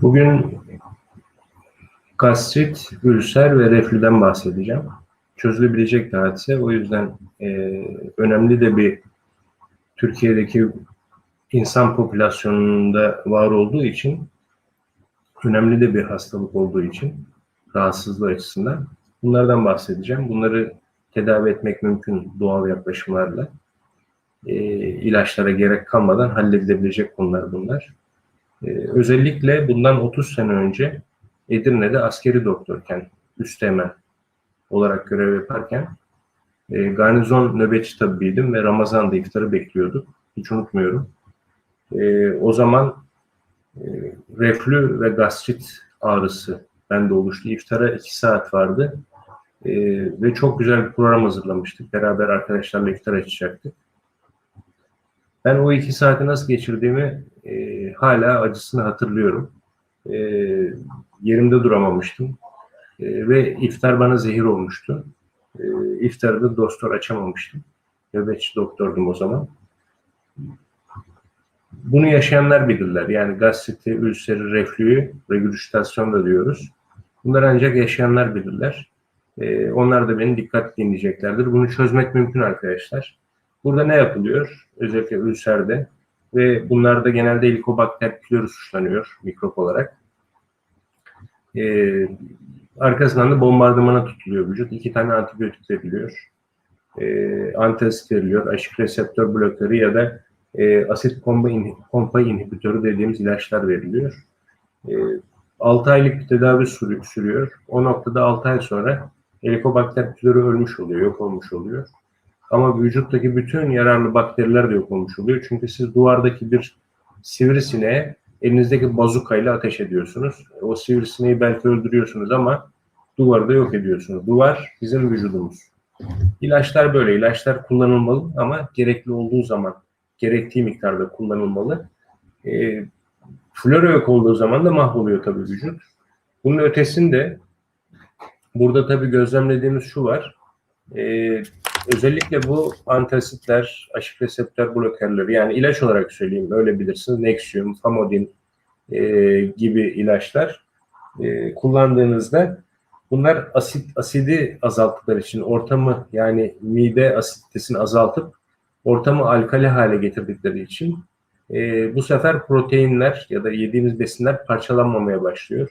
Bugün gastrit, ülser ve reflüden bahsedeceğim. Çözülebilecek bir hadise. O yüzden e, önemli de bir Türkiye'deki insan popülasyonunda var olduğu için önemli de bir hastalık olduğu için rahatsızlığı açısından bunlardan bahsedeceğim. Bunları tedavi etmek mümkün doğal yaklaşımlarla. E, ilaçlara gerek kalmadan halledilebilecek konular bunlar. E, özellikle bundan 30 sene önce Edirne'de askeri doktorken, üsteğmen olarak görev yaparken e, garnizon nöbetçi tabibiydim ve Ramazan'da iftarı bekliyorduk. Hiç unutmuyorum. E, o zaman e, reflü ve gastrit ağrısı bende oluştu. İftara iki saat vardı. E, ve çok güzel bir program hazırlamıştık. Beraber arkadaşlarla iftar açacaktık. Ben o iki saati nasıl geçirdiğimi e, hala acısını hatırlıyorum. E, yerimde duramamıştım. E, ve iftar bana zehir olmuştu. E, iftarda dostor açamamıştım. Nöbetçi doktordum o zaman. Bunu yaşayanlar bilirler. Yani gastriti, ülseri, reflüyü, regurgitasyon da diyoruz. Bunları ancak yaşayanlar bilirler. E, onlar da beni dikkatli dinleyeceklerdir. Bunu çözmek mümkün arkadaşlar. Burada ne yapılıyor? Özellikle ülserde ve bunlarda genelde Helicobacter pylori suçlanıyor mikrop olarak. Ee, arkasından da bombardımana tutuluyor vücut. İki tane antibiyotik veriliyor. Ee, antasit veriliyor. Aşık reseptör blokörü ya da e, asit pompa, in, pompa inhibitörü dediğimiz ilaçlar veriliyor. E, 6 aylık bir tedavi sürüyor. O noktada 6 ay sonra Helicobacter pylori ölmüş oluyor, yok olmuş oluyor. Ama vücuttaki bütün yararlı bakteriler de yok olmuş oluyor. Çünkü siz duvardaki bir sivrisineğe elinizdeki bazukayla ateş ediyorsunuz. O sivrisineği belki öldürüyorsunuz ama duvarı da yok ediyorsunuz. Duvar bizim vücudumuz. İlaçlar böyle. İlaçlar kullanılmalı ama gerekli olduğu zaman, gerektiği miktarda kullanılmalı. E, flora yok olduğu zaman da mahvoluyor tabii vücut. Bunun ötesinde burada tabii gözlemlediğimiz şu var. E, özellikle bu antasitler, aşık reseptör blokörleri yani ilaç olarak söyleyeyim öyle bilirsiniz. Nexium, Famodin e, gibi ilaçlar e, kullandığınızda bunlar asit asidi azalttıkları için ortamı yani mide asitesini azaltıp ortamı alkali hale getirdikleri için e, bu sefer proteinler ya da yediğimiz besinler parçalanmamaya başlıyor.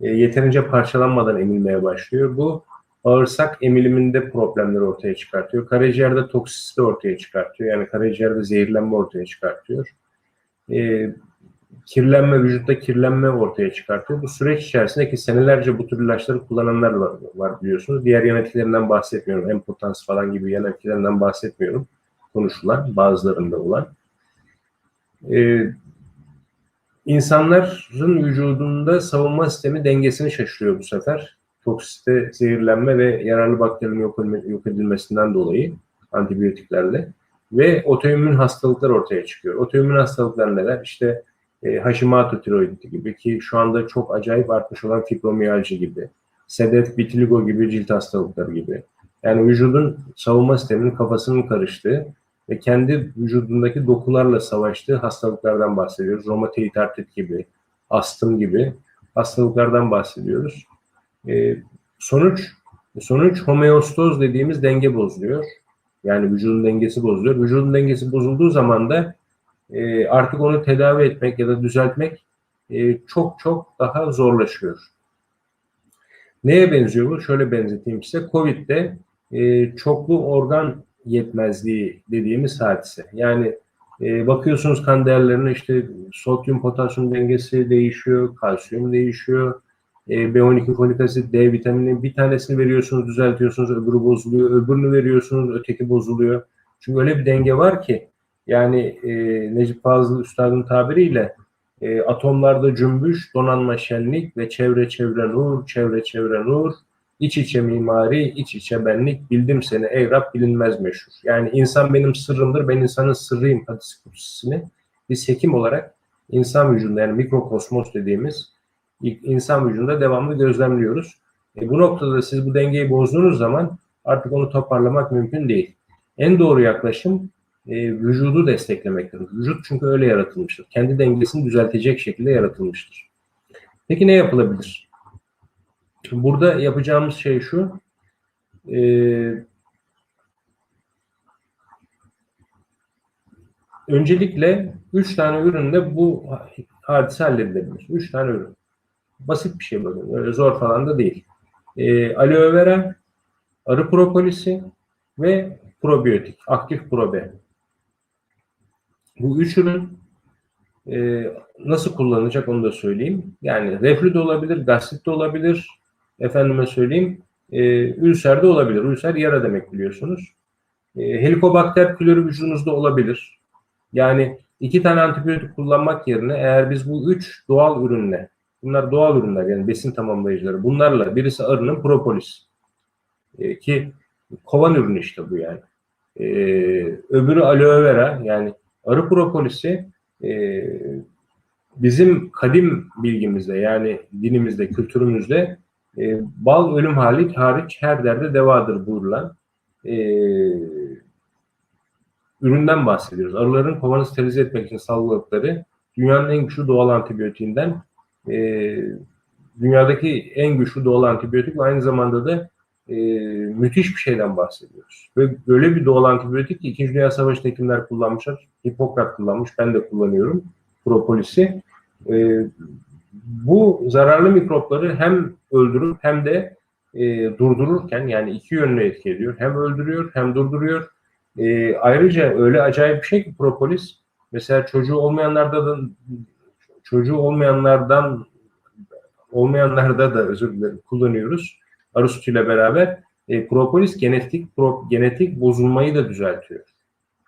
E, yeterince parçalanmadan emilmeye başlıyor. Bu bağırsak emiliminde problemleri ortaya çıkartıyor. Karaciğerde toksisite ortaya çıkartıyor. Yani karaciğerde zehirlenme ortaya çıkartıyor. E, kirlenme, vücutta kirlenme ortaya çıkartıyor. Bu süreç içerisinde ki senelerce bu tür ilaçları kullananlar var, var biliyorsunuz. Diğer yan etkilerinden bahsetmiyorum. Empotans falan gibi yan etkilerinden bahsetmiyorum. Konuşulan, bazılarında olan. E, insanların vücudunda savunma sistemi dengesini şaşırıyor bu sefer toksite, zehirlenme ve yararlı bakterinin yok, edilmesinden dolayı antibiyotiklerle ve otoimmün hastalıklar ortaya çıkıyor. Otoimmün hastalıklar neler? İşte e, Hashimoto tiroiditi gibi ki şu anda çok acayip artmış olan fibromiyalji gibi, sedef, vitiligo gibi cilt hastalıkları gibi. Yani vücudun savunma sisteminin kafasının karıştığı ve kendi vücudundaki dokularla savaştığı hastalıklardan bahsediyoruz. Romatoid artrit gibi, astım gibi hastalıklardan bahsediyoruz. E, sonuç sonuç homeostoz dediğimiz denge bozuluyor. Yani vücudun dengesi bozuluyor. Vücudun dengesi bozulduğu zaman da e, artık onu tedavi etmek ya da düzeltmek e, çok çok daha zorlaşıyor. Neye benziyor bu? Şöyle benzeteyim size. Covid'de e, çoklu organ yetmezliği dediğimiz hadise. Yani e, bakıyorsunuz kan değerlerine işte sodyum potasyum dengesi değişiyor, kalsiyum değişiyor, B12 folik asit, D vitamini bir tanesini veriyorsunuz, düzeltiyorsunuz, öbürü bozuluyor, öbürünü veriyorsunuz, öteki bozuluyor. Çünkü öyle bir denge var ki yani e, Necip Fazıl Üstad'ın tabiriyle e, atomlarda cümbüş, donanma şenlik ve çevre çevre nur, çevre çevre nur, iç içe mimari, iç içe benlik, bildim seni ey Rab bilinmez meşhur. Yani insan benim sırrımdır, ben insanın sırrıyım hadis kutsisini biz hekim olarak insan vücudunda yani mikrokosmos dediğimiz insan vücudunda devamlı gözlemliyoruz. E, bu noktada siz bu dengeyi bozduğunuz zaman artık onu toparlamak mümkün değil. En doğru yaklaşım e, vücudu desteklemektir. Vücut çünkü öyle yaratılmıştır. Kendi dengesini düzeltecek şekilde yaratılmıştır. Peki ne yapılabilir? Burada yapacağımız şey şu. E, öncelikle 3 tane üründe bu hadise halledilebilir. 3 tane ürün. Basit bir şey bakın. Öyle zor falan da değil. E, aloe vera, arı propolisi ve probiyotik, aktif probe. Bu üç ürün e, nasıl kullanılacak onu da söyleyeyim. Yani reflü de olabilir, gastrit de olabilir, efendime söyleyeyim, e, ülser de olabilir. Ülser yara demek biliyorsunuz. E, helikobakter pylori vücudunuzda olabilir. Yani iki tane antibiyotik kullanmak yerine eğer biz bu üç doğal ürünle, bunlar doğal ürünler yani besin tamamlayıcıları, bunlarla birisi arının propolis e, ki kovan ürünü işte bu yani. E, öbürü aloe vera yani arı propolisi e, bizim kadim bilgimizde yani dinimizde, kültürümüzde e, bal ölüm hariç, hariç her derde devadır buyurulan e, üründen bahsediyoruz. Arıların kovanı sterilize etmek için salgıladıkları dünyanın en güçlü doğal antibiyotiğinden e, dünyadaki en güçlü doğal antibiyotik ve aynı zamanda da e, müthiş bir şeyden bahsediyoruz. Ve böyle bir doğal antibiyotik ki 2. Dünya Savaşı'nda hekimler kullanmışlar. Hipokrat kullanmış, ben de kullanıyorum propolisi. E, bu zararlı mikropları hem öldürür hem de e, durdururken yani iki yönlü etki ediyor. Hem öldürüyor hem durduruyor. E, ayrıca öyle acayip bir şey ki propolis mesela çocuğu olmayanlarda da çocuğu olmayanlardan olmayanlarda da özür dilerim kullanıyoruz. Arı ile beraber e, propolis genetik pro, genetik bozulmayı da düzeltiyor.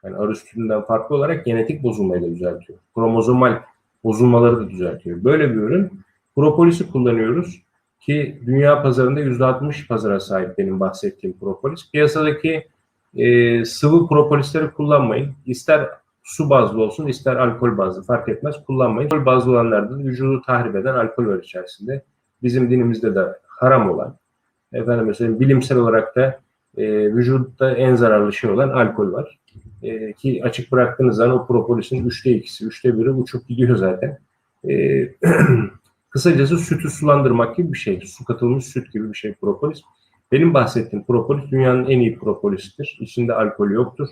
Yani arı sütünden farklı olarak genetik bozulmayı da düzeltiyor. Kromozomal bozulmaları da düzeltiyor. Böyle bir ürün. Propolisi kullanıyoruz ki dünya pazarında %60 pazara sahip benim bahsettiğim propolis. Piyasadaki e, sıvı propolisleri kullanmayın. İster su bazlı olsun ister alkol bazlı fark etmez kullanmayın. Alkol bazlı olanlarda vücudu tahrip eden alkol var içerisinde. Bizim dinimizde de haram olan efendim mesela bilimsel olarak da e, vücutta en zararlı şey olan alkol var. E, ki açık bıraktığınız zaman o propolisin üçte ikisi, üçte biri uçup gidiyor zaten. E, kısacası sütü sulandırmak gibi bir şey. Su katılmış süt gibi bir şey propolis. Benim bahsettiğim propolis dünyanın en iyi propolisidir. İçinde alkol yoktur.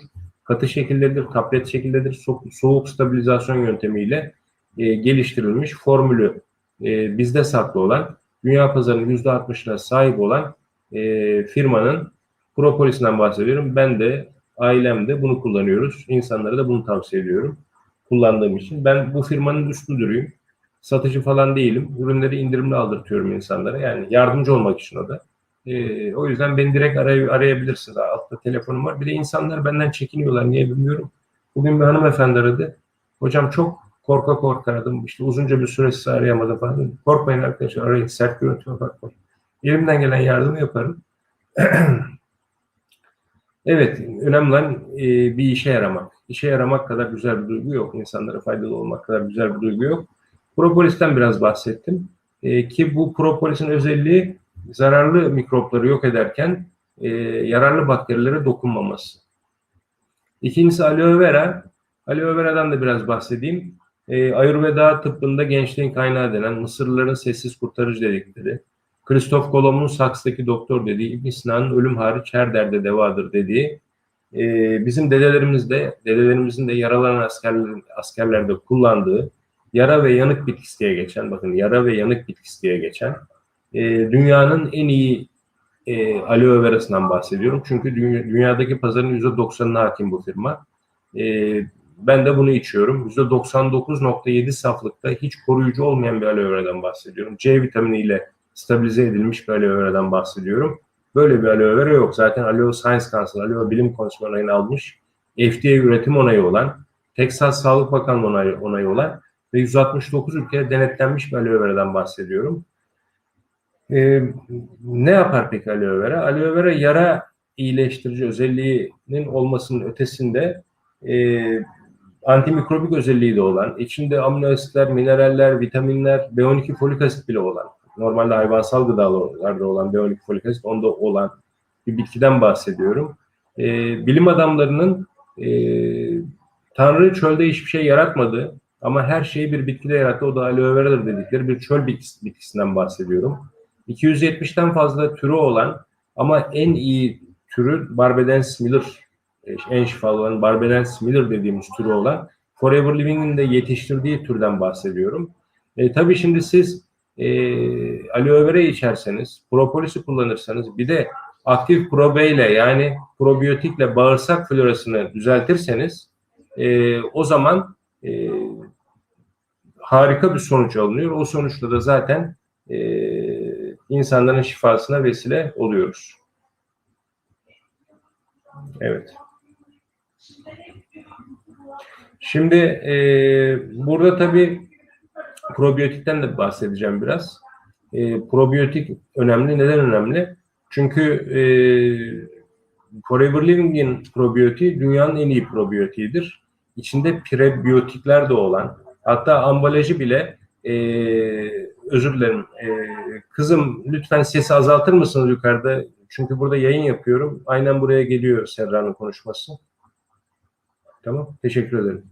Katı şekildedir, tablet şekildedir. So soğuk stabilizasyon yöntemiyle e, geliştirilmiş formülü e, bizde saklı olan dünya pazarının %60'ına sahip olan e, firmanın propolisinden bahsediyorum. Ben de ailem de bunu kullanıyoruz. İnsanlara da bunu tavsiye ediyorum. Kullandığım için. Ben bu firmanın üst müdürüyüm. Satıcı falan değilim. Ürünleri indirimli aldırtıyorum insanlara. Yani yardımcı olmak için o da. E, o yüzden beni direkt aray arayabilirsiniz. Altta telefonum var. Bir de insanlar benden çekiniyorlar. Niye bilmiyorum. Bugün bir hanımefendi aradı. Hocam çok korka korka aradım. İşte uzunca bir süre sizi arayamadım falan. Korkmayın arkadaşlar arayın. Sert görüntüme bakmayın. Elimden gelen yardımı yaparım. evet, önemli olan e, bir işe yaramak. İşe yaramak kadar güzel bir duygu yok. İnsanlara faydalı olmak kadar güzel bir duygu yok. Propolis'ten biraz bahsettim. E, ki bu propolisin özelliği zararlı mikropları yok ederken e, yararlı bakterilere dokunmaması. İkincisi aloe vera. Aloe vera'dan da biraz bahsedeyim. E, Ayurveda tıbbında gençliğin kaynağı denen Mısırlıların sessiz kurtarıcı dedikleri, Kristof Kolomb'un Saks'taki doktor dediği, İbn Sina'nın ölüm hariç her derde devadır dediği, e, bizim dedelerimiz de, dedelerimizin de yaralanan askerlerin, askerlerde kullandığı yara ve yanık bitkisi diye geçen, bakın yara ve yanık bitkisi diye geçen, e, dünyanın en iyi e, aloe verasından bahsediyorum. Çünkü dünya, dünyadaki pazarın %90'ına hakim bu firma. E, ben de bunu içiyorum. %99.7 saflıkta hiç koruyucu olmayan bir aloe vera'dan bahsediyorum. C vitaminiyle stabilize edilmiş bir aloe vera'dan bahsediyorum. Böyle bir aloe vera yok. Zaten Aloe Science Council, Aloe Bilim Konseyi onayını almış. FDA üretim onayı olan, Texas Sağlık Bakanlığı onayı, onayı olan ve 169 ülkeye denetlenmiş bir aloe vera'dan bahsediyorum. Ee, ne yapar peki aloe vera? Aloe vera yara iyileştirici özelliğinin olmasının ötesinde e, antimikrobik özelliği de olan, içinde amino asitler, mineraller, vitaminler, B12 folik asit bile olan, normalde hayvansal gıdalarda olan B12 folik asit onda olan bir bitkiden bahsediyorum. E, bilim adamlarının e, Tanrı çölde hiçbir şey yaratmadı. Ama her şeyi bir bitkide yarattı. O da aloe veradır dedikleri bir çöl bitkisi- bitkisinden bahsediyorum. 270'ten fazla türü olan ama en iyi türü Barbedens miller, e, en şifalı olan Barbedens miller dediğimiz türü olan Forever Living'in de yetiştirdiği türden bahsediyorum. E, tabii şimdi siz e, aloe vera içerseniz, propolisi kullanırsanız bir de aktif probeyle yani probiyotikle bağırsak florasını düzeltirseniz e, o zaman e, harika bir sonuç alınıyor. O sonuçta da zaten e, insanların şifasına vesile oluyoruz. Evet. Şimdi e, burada tabii probiyotikten de bahsedeceğim biraz. E, probiyotik önemli. Neden önemli? Çünkü e, Forever Living'in probiyotiği dünyanın en iyi probiyotiğidir. İçinde prebiyotikler de olan, hatta ambalajı bile e, özür dilerim. E, kızım lütfen sesi azaltır mısınız yukarıda? Çünkü burada yayın yapıyorum. Aynen buraya geliyor Serra'nın konuşması. Tamam, teşekkür ederim.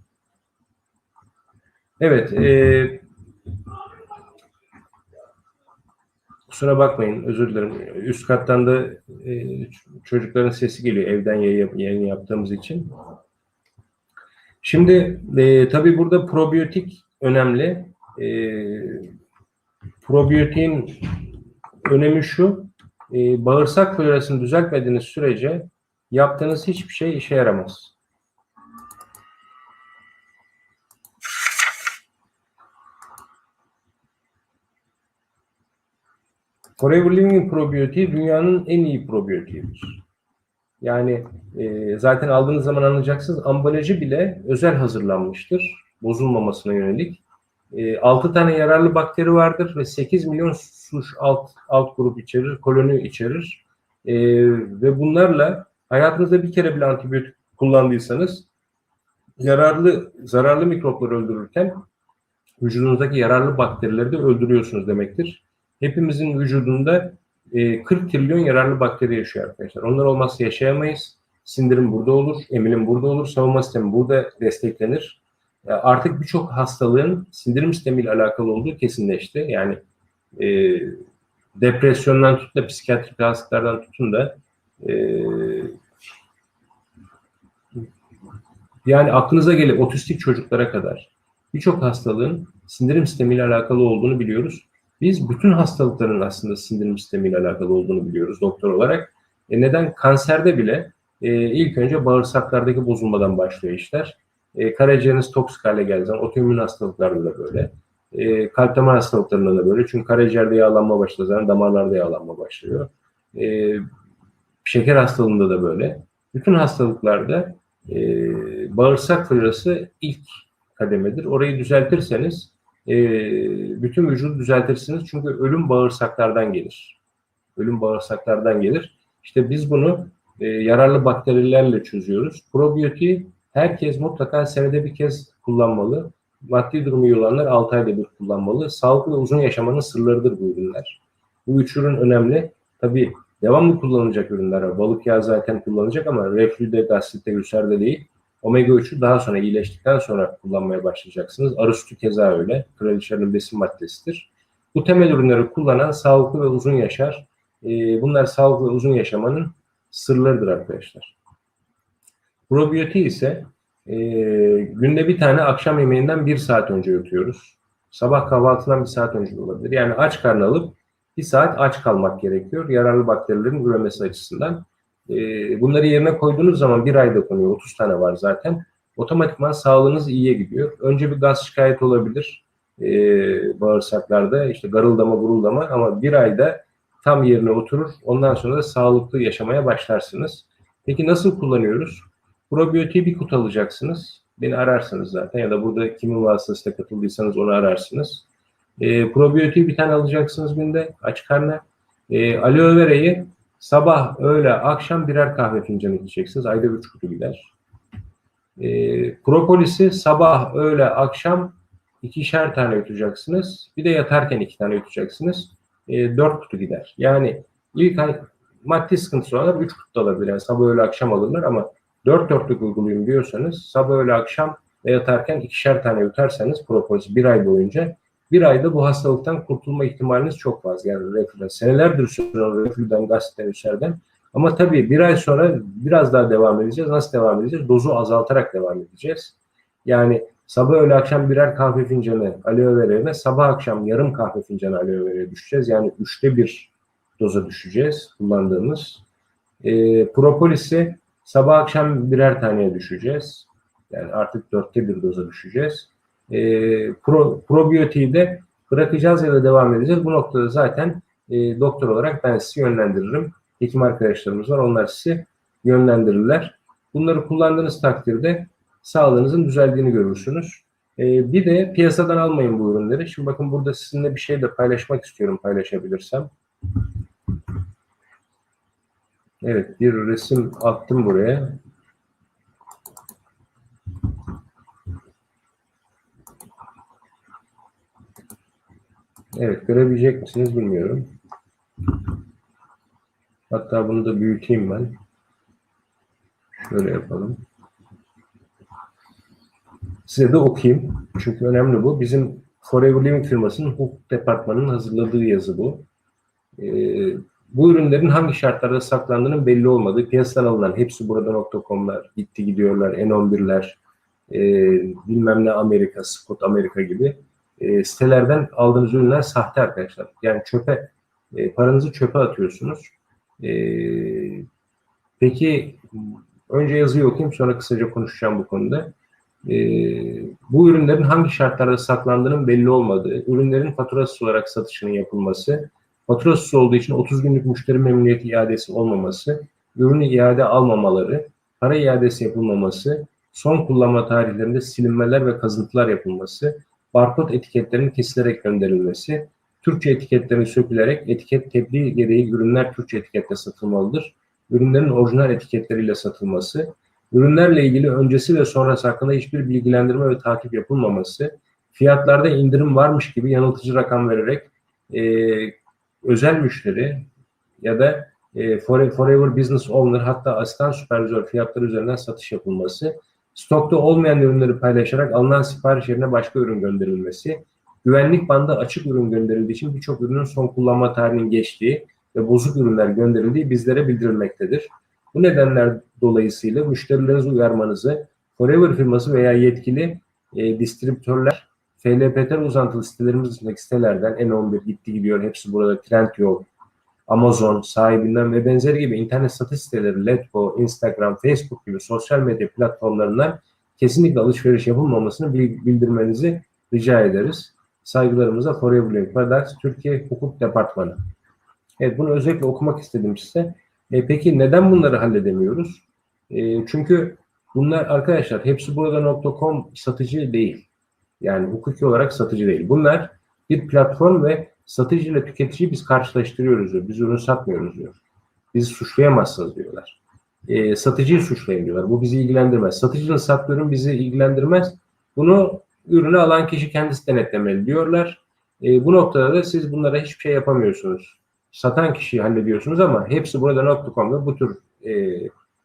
Evet, e, kusura bakmayın, özür dilerim. Üst kattan da e, çocukların sesi geliyor evden yayın yaptığımız için. Şimdi e, tabii burada probiyotik önemli. E, probiyotiğin önemi şu, e, bağırsak florasını düzeltmediğiniz sürece yaptığınız hiçbir şey işe yaramaz. Forever Living probiyotiği dünyanın en iyi probiyotiğidir. Yani e, zaten aldığınız zaman anlayacaksınız ambalajı bile özel hazırlanmıştır bozulmamasına yönelik. E, 6 tane yararlı bakteri vardır ve 8 milyon suç alt, alt grup içerir, koloni içerir. E, ve bunlarla hayatınızda bir kere bile antibiyotik kullandıysanız yararlı zararlı mikropları öldürürken vücudunuzdaki yararlı bakterileri de öldürüyorsunuz demektir. Hepimizin vücudunda e, 40 trilyon yararlı bakteri yaşıyor arkadaşlar. Onlar olmazsa yaşayamayız. Sindirim burada olur, emilim burada olur, savunma sistemi burada desteklenir. E, Artık birçok hastalığın sindirim sistemiyle alakalı olduğu kesinleşti. Yani e, depresyondan tutun da psikiyatrik hastalıklardan tutun da e, yani aklınıza gelip otistik çocuklara kadar birçok hastalığın sindirim sistemiyle alakalı olduğunu biliyoruz. Biz bütün hastalıkların aslında sindirim sistemiyle alakalı olduğunu biliyoruz doktor olarak. E neden? Kanserde bile e, ilk önce bağırsaklardaki bozulmadan başlıyor işler. E, karaciğeriniz toksik hale geldiği zaman otoimmün hastalıklarda da böyle. E, kalp damar hastalıklarında da böyle. Çünkü karaciğerde yağlanma başladığı zaman damarlarda yağlanma başlıyor. E, şeker hastalığında da böyle. Bütün hastalıklarda e, bağırsak florası ilk kademedir. Orayı düzeltirseniz e, bütün vücudu düzeltirsiniz. Çünkü ölüm bağırsaklardan gelir. Ölüm bağırsaklardan gelir. İşte biz bunu e, yararlı bakterilerle çözüyoruz. Probiyotiği herkes mutlaka senede bir kez kullanmalı. Maddi durumu iyi olanlar 6 ayda bir kullanmalı. Sağlıklı ve uzun yaşamanın sırlarıdır bu ürünler. Bu üç ürün önemli. Tabii devamlı kullanılacak ürünler var. Balık yağı zaten kullanılacak ama reflüde, gastritte, ülserde değil. Omega 3'ü daha sonra iyileştikten sonra kullanmaya başlayacaksınız. Arı keza öyle. Kraliçenin besin maddesidir. Bu temel ürünleri kullanan sağlıklı ve uzun yaşar. Ee, bunlar sağlıklı ve uzun yaşamanın sırlarıdır arkadaşlar. Probiyotiği ise e, günde bir tane akşam yemeğinden bir saat önce yutuyoruz. Sabah kahvaltından bir saat önce olabilir. Yani aç karnı alıp bir saat aç kalmak gerekiyor. Yararlı bakterilerin üremesi açısından. E, bunları yerine koyduğunuz zaman bir ayda konuyor. 30 tane var zaten. Otomatikman sağlığınız iyiye gidiyor. Önce bir gaz şikayet olabilir e, bağırsaklarda. işte garıldama, guruldama ama bir ayda tam yerine oturur. Ondan sonra da sağlıklı yaşamaya başlarsınız. Peki nasıl kullanıyoruz? Probiyotiği bir kutu alacaksınız. Beni ararsınız zaten ya da burada kimin vasıtasıyla katıldıysanız onu ararsınız. E, probiyotiği bir tane alacaksınız günde aç karnına. E, aloe vera'yı sabah, öğle, akşam birer kahve fincanı içeceksiniz. Ayda üç kutu gider. E, propolisi sabah, öğle, akşam ikişer tane yutacaksınız. Bir de yatarken iki tane yutacaksınız. E, dört kutu gider. Yani ilk ay maddi sıkıntısı olanlar üç kutu alabilir. Yani sabah, öğle, akşam alırlar ama dört dörtlük uygulayayım diyorsanız sabah, öğle, akşam ve yatarken ikişer tane yutarsanız propolis bir ay boyunca bir ayda bu hastalıktan kurtulma ihtimaliniz çok fazla. Yani reflüden. Senelerdir süren reflüden, gastren, ülserden. Ama tabii bir ay sonra biraz daha devam edeceğiz. Nasıl devam edeceğiz? Dozu azaltarak devam edeceğiz. Yani sabah öğle akşam birer kahve fincanı aloe vera yerine sabah akşam yarım kahve fincanı aloe vera'ya düşeceğiz. Yani üçte bir doza düşeceğiz kullandığımız. E, propolisi sabah akşam birer taneye düşeceğiz. Yani artık dörtte bir doza düşeceğiz. E, pro, probiyotiği de bırakacağız ya da devam edeceğiz. Bu noktada zaten e, doktor olarak ben sizi yönlendiririm. Hekim arkadaşlarımız var. Onlar sizi yönlendirirler. Bunları kullandığınız takdirde sağlığınızın düzeldiğini görürsünüz. E, bir de piyasadan almayın bu ürünleri. Şimdi bakın burada sizinle bir şey de paylaşmak istiyorum paylaşabilirsem. Evet bir resim attım buraya. Evet görebilecek misiniz bilmiyorum. Hatta bunu da büyüteyim ben. Şöyle yapalım. Size de okuyayım. Çünkü önemli bu. Bizim Forever Living firmasının hukuk departmanının hazırladığı yazı bu. Ee, bu ürünlerin hangi şartlarda saklandığının belli olmadığı, piyasadan alınan hepsi burada.com'lar, gitti gidiyorlar, N11'ler, e, bilmem ne Amerika, Scott Amerika gibi e, sitelerden aldığınız ürünler sahte arkadaşlar. Yani çöpe, e, paranızı çöpe atıyorsunuz. E, peki önce yazıyı okuyayım sonra kısaca konuşacağım bu konuda. E, bu ürünlerin hangi şartlarda saklandığının belli olmadığı, ürünlerin faturasız olarak satışının yapılması, faturasız olduğu için 30 günlük müşteri memnuniyeti iadesi olmaması, ürünü iade almamaları, para iadesi yapılmaması, son kullanma tarihlerinde silinmeler ve kazıntılar yapılması, barkod etiketlerinin kesilerek gönderilmesi, Türkçe etiketlerin sökülerek etiket tebliğ gereği ürünler Türkçe etiketle satılmalıdır. Ürünlerin orijinal etiketleriyle satılması, ürünlerle ilgili öncesi ve sonrası hakkında hiçbir bilgilendirme ve takip yapılmaması, fiyatlarda indirim varmış gibi yanıltıcı rakam vererek e, özel müşteri ya da e, Forever Business Owner hatta asistan süpervizör fiyatları üzerinden satış yapılması, stokta olmayan ürünleri paylaşarak alınan sipariş yerine başka ürün gönderilmesi, güvenlik bandı açık ürün gönderildiği için birçok ürünün son kullanma tarihinin geçtiği ve bozuk ürünler gönderildiği bizlere bildirilmektedir. Bu nedenler dolayısıyla müşterilerinizi uyarmanızı Forever firması veya yetkili e, distribütörler FLPT uzantılı sitelerimizdeki sitelerden N11 gitti gidiyor hepsi burada Trendyol, Amazon sahibinden ve benzeri gibi internet satış siteleri Letgo, Instagram, Facebook gibi sosyal medya platformlarından kesinlikle alışveriş yapılmamasını bildirmenizi rica ederiz. Saygılarımıza Forever Living Products Türkiye Hukuk Departmanı. Evet bunu özellikle okumak istedim size. E, peki neden bunları halledemiyoruz? E, çünkü bunlar arkadaşlar hepsi burada.com satıcı değil. Yani hukuki olarak satıcı değil. Bunlar bir platform ve satıcı ile tüketiciyi biz karşılaştırıyoruz diyor. Biz ürün satmıyoruz diyor. Bizi suçlayamazsınız diyorlar. E, satıcıyı suçlayın diyorlar. Bu bizi ilgilendirmez. Satıcının sattığı ürün bizi ilgilendirmez. Bunu ürünü alan kişi kendisi denetlemeli diyorlar. E, bu noktada da siz bunlara hiçbir şey yapamıyorsunuz. Satan kişiyi hallediyorsunuz ama hepsi burada nokta.com'da bu tür e,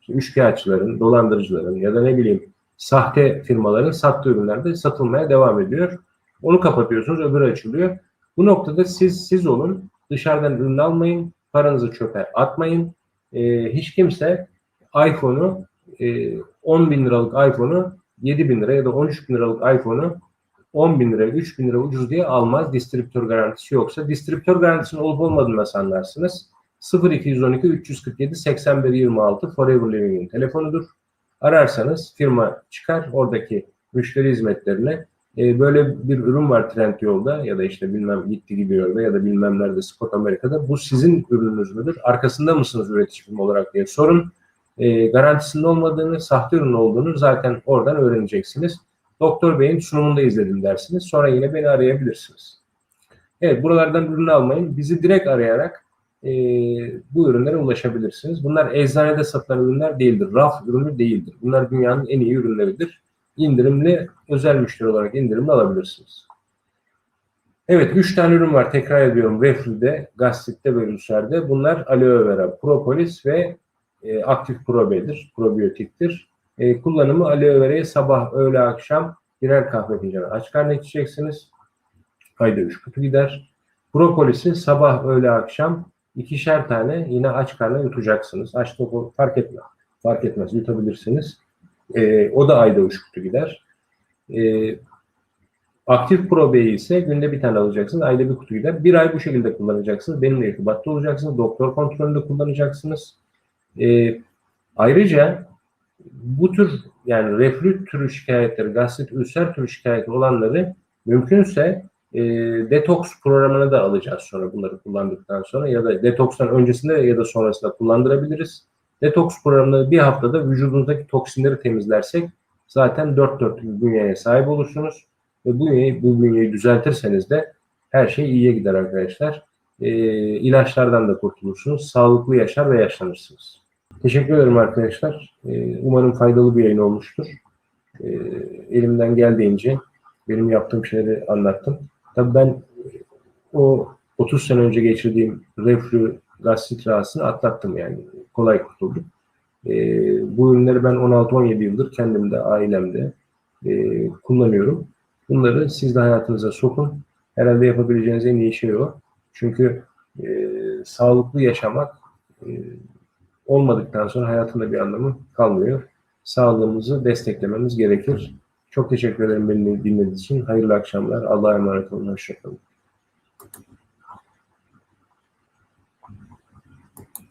üçkağıtçıların, dolandırıcıların ya da ne bileyim sahte firmaların sattığı ürünler de satılmaya devam ediyor. Onu kapatıyorsunuz, öbürü açılıyor. Bu noktada siz siz olun, dışarıdan ürün almayın, paranızı çöpe atmayın. E, hiç kimse iPhone'u e, 10 bin liralık iPhone'u 7 bin lira ya da 13 bin liralık iPhone'u 10 bin lira, 3 bin lira ucuz diye almaz. Distribütör garantisi yoksa. Distribütör garantisinin olup olmadığını nasıl anlarsınız? 0212 347 81 26 Forever Living'in telefonudur. Ararsanız firma çıkar oradaki müşteri hizmetlerine e, böyle bir ürün var Trendyol'da ya da işte bilmem gitti gidiyor ya da bilmem nerede Scott Amerika'da. Bu sizin ürününüz müdür? Arkasında mısınız üretici firma olarak diye sorun. E, garantisinin olmadığını, sahte ürün olduğunu zaten oradan öğreneceksiniz. Doktor Bey'in sunumunda izledim dersiniz. Sonra yine beni arayabilirsiniz. Evet buralardan ürün almayın. Bizi direkt arayarak e, bu ürünlere ulaşabilirsiniz. Bunlar eczanede satılan ürünler değildir. Raf ürünü değildir. Bunlar dünyanın en iyi ürünleridir. İndirimli, özel müşteri olarak indirimli alabilirsiniz. Evet, üç tane ürün var. Tekrar ediyorum. Reflüde, gastritte ve ülserde. Bunlar aloe vera, propolis ve e, aktif probedir, probiyotiktir. E, kullanımı aloe verayı sabah, öğle, akşam birer kahve fincanı aç karnına içeceksiniz. Ayda 3 kutu gider. Propolisi sabah, öğle, akşam ikişer tane yine aç karnına yutacaksınız. Aç topu fark etmez. Fark etmez yutabilirsiniz. E, o da ayda 3 kutu gider. E, aktif probeyi ise günde bir tane alacaksınız. Ayda bir kutu gider. Bir ay bu şekilde kullanacaksınız. Benimle irtibatta olacaksınız. Doktor kontrolünde kullanacaksınız. E, ayrıca bu tür yani reflü türü şikayetleri, gastrit, ülser türü şikayeti olanları mümkünse e, detoks programına da alacağız sonra bunları kullandıktan sonra ya da detokstan öncesinde ya da sonrasında kullandırabiliriz. Detoks programında bir haftada vücudunuzdaki toksinleri temizlersek zaten dört dörtlük bir bünyeye sahip olursunuz. Ve bu bünyeyi, bu bünyeyi düzeltirseniz de her şey iyiye gider arkadaşlar. E, ilaçlardan da kurtulursunuz. Sağlıklı yaşar ve yaşlanırsınız. Teşekkür ederim arkadaşlar. E, umarım faydalı bir yayın olmuştur. E, elimden geldiğince benim yaptığım şeyleri anlattım. Tabii ben o 30 sene önce geçirdiğim reflü gastrit rahatsızlığını atlattım yani. Kolay kurtuldum. E, bu ürünleri ben 16-17 yıldır kendimde, ailemde e, kullanıyorum. Bunları siz de hayatınıza sokun. Herhalde yapabileceğiniz en iyi şey o. Çünkü e, sağlıklı yaşamak e, olmadıktan sonra hayatında bir anlamı kalmıyor. Sağlığımızı desteklememiz gerekir. Çok teşekkür ederim beni dinlediğiniz için. Hayırlı akşamlar. Allah'a emanet olun. Hoşçakalın.